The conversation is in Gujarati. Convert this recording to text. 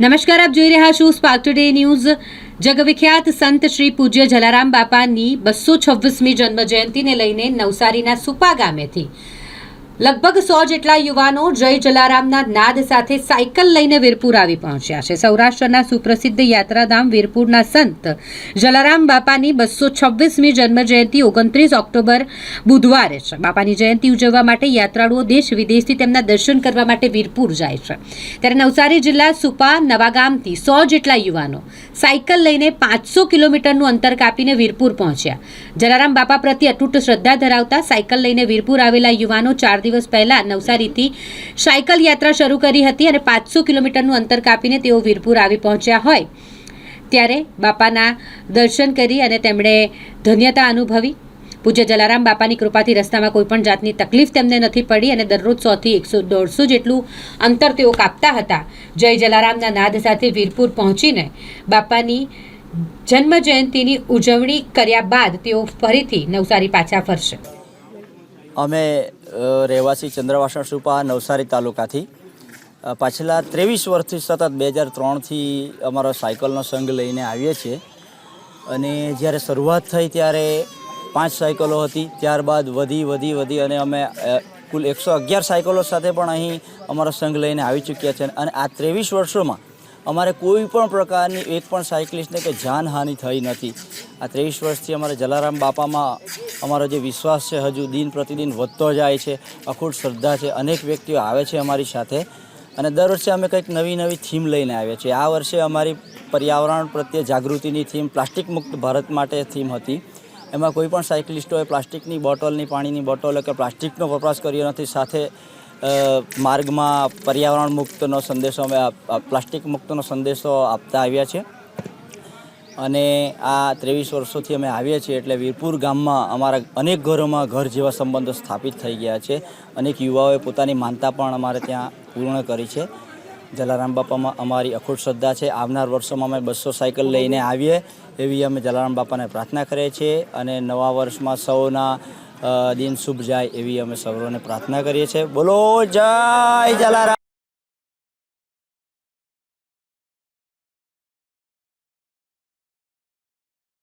નમસ્કાર, આપ જોઈ રહ્યા છો સ્પાર્ક ટુડે ન્યૂઝ જગવિખ્યાત સંત શ્રી પૂજ્ય જલારામ બાપાની બસો છવ્વીસમી જન્મજયંતિને લઈને નવસારીના સુપા ગામેથી લગભગ સો જેટલા યુવાનો જય જલારામના નાદ સાથે સાયકલ લઈને વીરપુર આવી પહોંચ્યા છે. સૌરાષ્ટ્રના સુપ્રસિદ્ધ યાત્રાધામ વીરપુરના સંત જલારામ બાપાની બસો છવ્વીસમી જન્મજયંતિ ઓગણત્રીસ ઓક્ટોબર બુધવારે છે. બાપાની જયંતિ ઉજવવા માટે યાત્રાળુઓ દેશ વિદેશથી તેમના દર્શન કરવા માટે વીરપુર જાય છે. ત્યારે નવસારી જિલ્લા સુપા નવાગામથી સો જેટલા યુવાનો સાયકલ લઈને પાંચસો કિલોમીટરનું અંતર કાપીને વીરપુર પહોંચ્યા. જલારામ બાપા પ્રત્યે અતૂટ શ્રદ્ધા ધરાવતા સાયકલ લઈને વીરપુર આવેલા યુવાનો ચાર દિવસ પહેલા નવસારીથી સાયકલ યાત્રા શરૂ કરી હતી અને પાંચસો કિલોમીટરનું અંતર કાપીને તેઓ વીરપુર આવી પહોંચ્યા હોય. ત્યારે બાપાના દર્શન કરી અને તેમણે ધન્યતા અનુભવી. પૂજ્ય જલારામ બાપાની કૃપાથી રસ્તામાં કોઈ પણ જાતની તકલીફ તેમને નથી પડી અને દરરોજ સોથી એકસો દોઢસો જેટલું અંતર તેઓ કાપતા હતા. જય જલારામના નાદ સાથે વીરપુર પહોંચીને બાપાની જન્મ જયંતિની ઉજવણી કર્યા બાદ તેઓ ફરીથી નવસારી પાછા ફરશે. અમે રહેવાસી ચંદ્રવાસણ સુપા નવસારી તાલુકાથી. પાછલા ત્રેવીસ વર્ષથી સતત બે હજાર ત્રણથી અમારો સાયકલનો સંઘ લઈને આવીએ છીએ. અને જ્યારે શરૂઆત થઈ ત્યારે પાંચ સાયકલો હતી. ત્યારબાદ વધી વધી વધી અને અમે કુલ એકસો અગિયાર સાયકલો સાથે પણ અહીં અમારો સંઘ લઈને આવી ચૂક્યા છે. અને આ ત્રેવીસ વર્ષોમાં અમારે કોઈ પણ પ્રકારની એક પણ સાયકલિસ્ટને કે જાનહાનિ થઈ નથી. આ ત્રેવીસ વર્ષથી અમારે જલારામ બાપામાં અમારો જે વિશ્વાસ છે, હજુ દિન પ્રતિદિન વધતો જાય છે, અખૂટ શ્રદ્ધા છે, અનેક વ્યક્તિઓ આવે છે અમારી સાથે. અને દર વર્ષે અમે કંઈક નવી નવી થીમ લઈને આવ્યા છીએ. આ વર્ષે અમારી પર્યાવરણ પ્રત્યે જાગૃતિની થીમ પ્લાસ્ટિક મુક્ત ભારત માટે થીમ હતી. એમાં કોઈ પણ સાયકલિસ્ટોએ પ્લાસ્ટિકની બોટલની, પાણીની બોટલો કે પ્લાસ્ટિકનો વપરાશ કર્યો નથી. સાથે માર્ગમાં પર્યાવરણ મુક્તનો સંદેશો અમે પ્લાસ્ટિક મુક્તનો સંદેશો આપતા આવ્યા છે અને આ ત્રેવીસ વર્ષોથી અમે આવીએ છીએ એટલે વીરપુર ગામમાં અમારા અનેક ઘરોમાં ઘર જેવા સંબંધો સ્થાપિત થઈ ગયા છે. અનેક યુવાઓએ પોતાની માનતા પણ અમારે ત્યાં પૂર્ણ કરી છે. જલારામ બાપામાં અમારી અખૂટ શ્રદ્ધા છે. આવનાર વર્ષોમાં અમે બસો સાયકલ લઈને આવીએ એવી અમે જલારામ બાપાને પ્રાર્થના કરીએ છીએ અને નવા વર્ષમાં સૌના દિન શુભ જાય એવી અમે સૌને પ્રાર્થના કરીએ છીએ. બોલો, જય જલારામ!